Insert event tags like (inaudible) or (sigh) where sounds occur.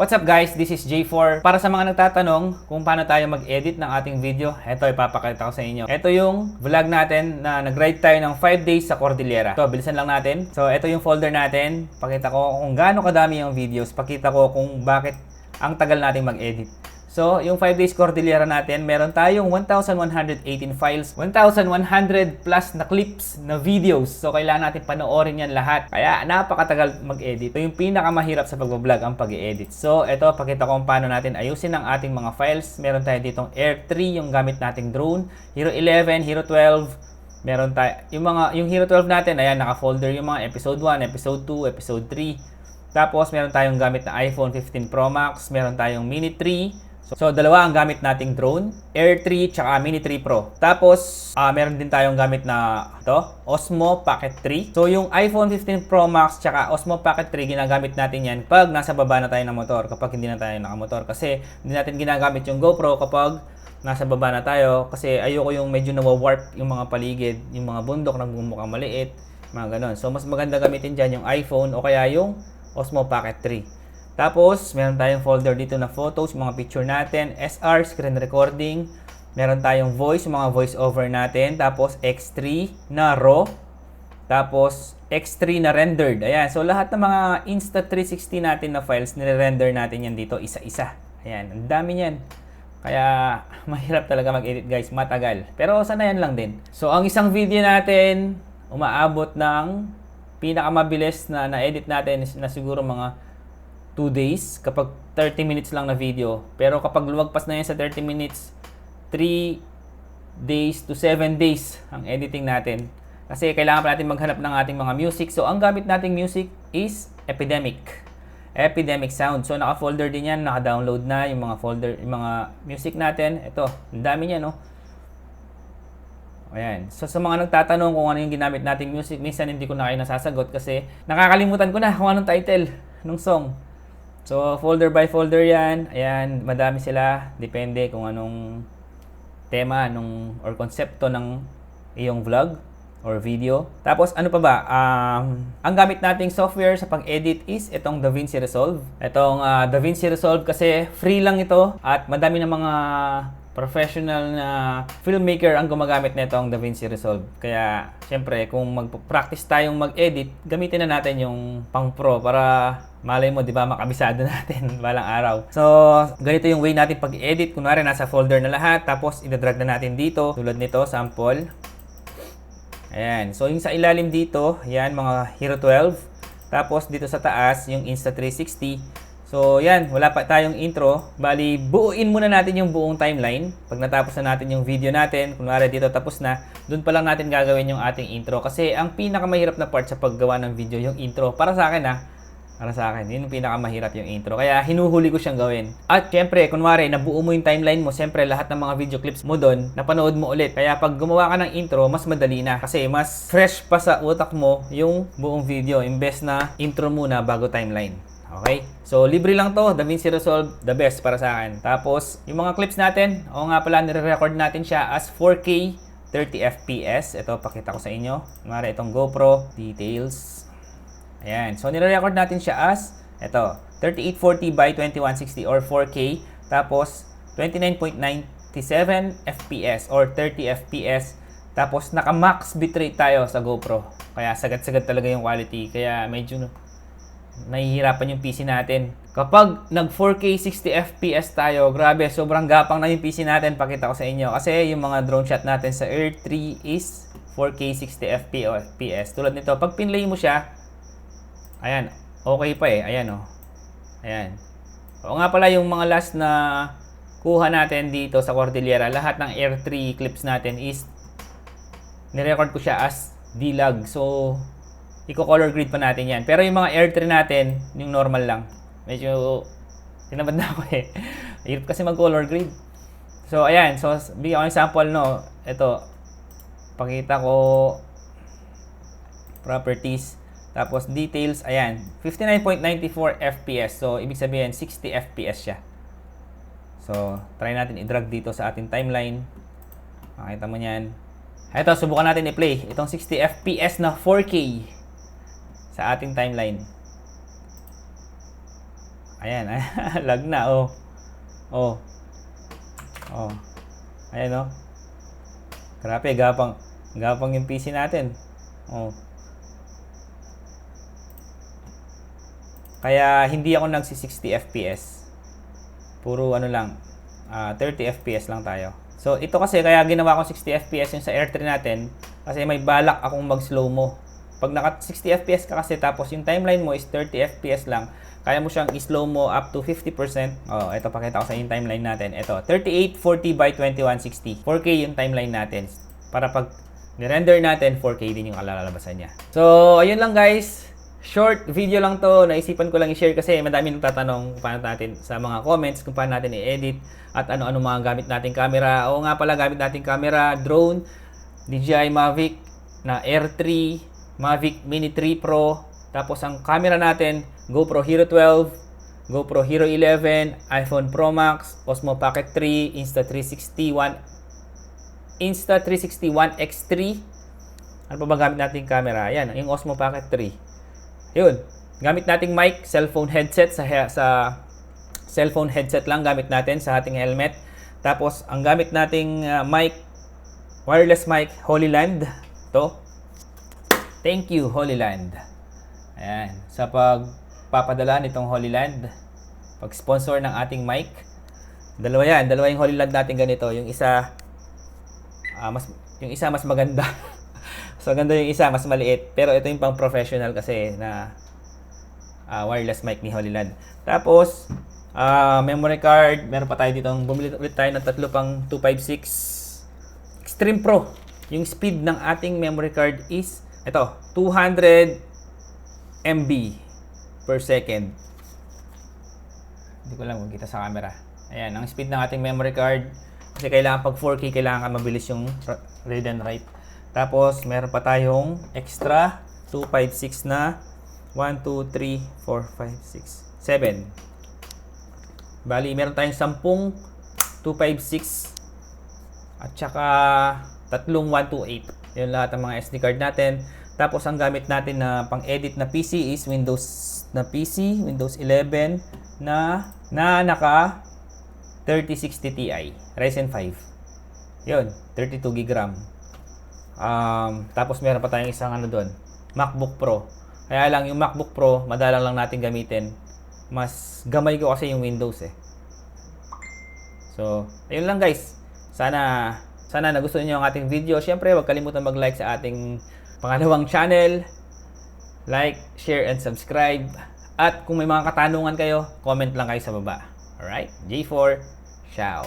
What's up guys? This is J4. Para sa mga nagtatanong kung paano tayo mag-edit ng ating video, eto ipapakita ko sa inyo. Ito yung vlog natin na nag-ride tayo ng 5 days sa Cordillera. So, bilisan lang natin. So, ito yung folder natin. Pakita ko kung gaano kadami yung videos. Pakita ko kung bakit ang tagal nating mag-edit. So, yung 5 days Cordillera natin, meron tayong 1,118 files, 1,100 plus na clips na videos. So, kailangan natin panoorin yan lahat. Kaya, napakatagal mag-edit. Ito yung pinakamahirap sa pag-vlog ang pag-edit. So, ito, pakita ko paano natin ayusin ang ating mga files. Meron tayo ditong Air 3, yung gamit nating drone, Hero 11, Hero 12, meron tayo, yung mga, yung Hero 12 natin, ayan, naka-folder yung mga episode 1, episode 2, episode 3. Tapos, meron tayong gamit na iPhone 15 Pro Max, meron tayong Mini 3, So, dalawa ang gamit nating drone, Air 3 tsaka Mini 3 Pro. Tapos, ah meron din tayong gamit na ito, Osmo Pocket 3. So, yung iPhone 15 Pro Max tsaka Osmo Pocket 3, ginagamit natin yan pag nasa baba na tayo ng motor, kapag hindi na tayo nakamotor. Kasi, hindi natin ginagamit yung GoPro kapag nasa baba na tayo. Kasi, ayoko yung medyo nawa-warp yung mga paligid, yung mga bundok na bumukhang maliit, mga ganon. So, mas maganda gamitin dyan yung iPhone o kaya yung Osmo Pocket 3. Tapos, meron tayong folder dito na photos, mga picture natin, SR, screen recording. Meron tayong voice, mga voice over natin. Tapos, X3 na RAW. Tapos, X3 na rendered. Ayan. So, lahat ng mga Insta360 natin na files, nire-render natin yan dito isa-isa. Ayan. Ang dami niyan. Kaya, (laughs) mahirap talaga mag-edit guys. Matagal. Pero, sanayan lang din. So, ang isang video natin, umaabot ng pinakamabilis na na-edit natin na siguro mga 2 days kapag 30 minutes lang na video. Pero kapag lumagpas na yan sa 30 minutes, 3 days to 7 days ang editing natin. Kasi kailangan pa natin maghanap ng ating mga music. So, ang gamit nating music is Epidemic. Epidemic Sound. So, naka-folder din yan. Naka-download na yung mga folder, yung mga music natin. Ito, ang dami niya, no? Ayan. So, sa mga nagtatanong kung ano yung ginamit nating music, minsan hindi ko na kayo nasasagot kasi nakakalimutan ko na kung anong title ng song. So, folder by folder yan. Ayan, madami sila. Depende kung anong tema nung or konsepto ng iyong vlog or video. Tapos, ano pa ba? Um, ang gamit nating software sa pag-edit is itong DaVinci Resolve. Itong uh, DaVinci Resolve kasi free lang ito at madami ng mga professional na filmmaker ang gumagamit nito ang DaVinci Resolve. Kaya, syempre, kung mag-practice tayong mag-edit, gamitin na natin yung pang pro para malay mo, di ba, makabisado (laughs) natin balang araw. So, ganito yung way natin pag-edit. Kunwari, nasa folder na lahat, tapos idadrag na natin dito, tulad nito, sample. Ayan. So, yung sa ilalim dito, yan, mga Hero 12. Tapos, dito sa taas, yung Insta360. So, yan, wala pa tayong intro. Bali, buuin muna natin yung buong timeline. Pag natapos na natin yung video natin, kunwari dito tapos na, dun pa lang natin gagawin yung ating intro. Kasi ang pinakamahirap na part sa paggawa ng video, yung intro. Para sa akin ha, para sa akin, yun yung pinakamahirap yung intro. Kaya hinuhuli ko siyang gawin. At syempre, kunwari, nabuo mo yung timeline mo, syempre lahat ng mga video clips mo doon, napanood mo ulit. Kaya pag gumawa ka ng intro, mas madali na. Kasi mas fresh pa sa utak mo yung buong video. Imbes na intro muna bago timeline. Okay? So, libre lang to. DaVinci Resolve, the best para sa akin. Tapos, yung mga clips natin, o nga pala, nire-record natin siya as 4K 30 FPS. Ito, pakita ko sa inyo. Mara itong GoPro details. Ayan. So, nire-record natin siya as, ito, 3840 by 2160 or 4K. Tapos, 29.97 FPS or 30 FPS. Tapos, naka-max bitrate tayo sa GoPro. Kaya, sagad-sagad talaga yung quality. Kaya, medyo nahihirapan yung PC natin. Kapag nag 4K 60 FPS tayo, grabe, sobrang gapang na yung PC natin. Pakita ko sa inyo. Kasi yung mga drone shot natin sa Air 3 is 4K 60 FPS. Tulad nito, pag pinlay mo siya, ayan, okay pa eh. Ayan oh. Ayan. O nga pala yung mga last na kuha natin dito sa Cordillera, lahat ng Air 3 clips natin is nirecord ko siya as D-Log. So, i-color grade pa natin yan. Pero yung mga air 3 natin, yung normal lang. Medyo, tinamad na ako eh. (laughs) Hirap kasi mag-color grade. So, ayan. So, bigyan ko ng no. Ito, pakita ko properties. Tapos, details, ayan. 59.94 FPS. So, ibig sabihin, 60 FPS siya. So, try natin i-drag dito sa ating timeline. Makita mo yan. Ito, subukan natin i-play. Itong 60 FPS na 4K sa ating timeline. Ayan, (laughs) lag na, oh. Oh. Oh. Ayan, oh. Grabe, gapang, gapang yung PC natin. Oh. Kaya hindi ako nagsi 60 FPS. Puro ano lang, ah, 30 FPS lang tayo. So ito kasi kaya ginawa ko 60 FPS yung sa R3 natin kasi may balak akong mag-slow mo. Pag naka 60 FPS ka kasi tapos yung timeline mo is 30 FPS lang, kaya mo siyang i-slow mo up to 50%. Oh, ito pakita ko sa yung timeline natin. Ito, 3840 by 2160. 4K yung timeline natin. Para pag ni-render natin, 4K din yung kalalabasan niya. So, ayun lang guys. Short video lang to. Naisipan ko lang i-share kasi madami nagtatanong paano natin sa mga comments kung paano natin i-edit at ano-ano mga gamit nating camera. Oo nga pala, gamit nating camera, drone, DJI Mavic na R3, Mavic Mini 3 Pro. Tapos ang camera natin, GoPro Hero 12, GoPro Hero 11, iPhone Pro Max, Osmo Pocket 3, Insta360 One Insta360 One X3. Ano pa ba gamit nating camera? Ayan, yung Osmo Pocket 3. Yun. Gamit nating mic, cellphone headset sa sa cellphone headset lang gamit natin sa ating helmet. Tapos ang gamit nating uh, mic, wireless mic Holyland. To. Thank you Holyland. Ayan, sa pagpapadala nitong Holyland, pag-sponsor ng ating mic. Dalawa yan, dalawa yung Holyland natin ganito. Yung isa ah, mas yung isa mas maganda. (laughs) so ganda yung isa, mas maliit. Pero ito yung pang professional kasi na ah, wireless mic ni Holyland. Tapos ah, memory card, meron pa tayo dito. Bumili ulit tayo ng tatlo pang 256 Extreme Pro. Yung speed ng ating memory card is ito, 200 MB per second. Hindi ko lang kung kita sa camera. Ayan, ang speed ng ating memory card. Kasi kailangan pag 4K, kailangan ka mabilis yung read and write. Tapos, meron pa tayong extra 256 na 1, 2, 3, 4, 5, 6, 7. Bali, meron tayong 10 256 at saka tatlong 128. Yun lahat ng mga SD card natin. Tapos ang gamit natin na pang-edit na PC is Windows na PC, Windows 11 na na naka 3060 Ti, Ryzen 5. Yun, 32 GB RAM. Um, tapos meron pa tayong isang ano doon, MacBook Pro. Kaya lang yung MacBook Pro, madalang lang natin gamitin. Mas gamay ko kasi yung Windows eh. So, ayun lang guys. Sana sana nagustuhan niyo ang ating video. Siyempre, huwag kalimutan mag-like sa ating pangalawang channel. Like, share, and subscribe. At kung may mga katanungan kayo, comment lang kayo sa baba. Alright? J4, ciao.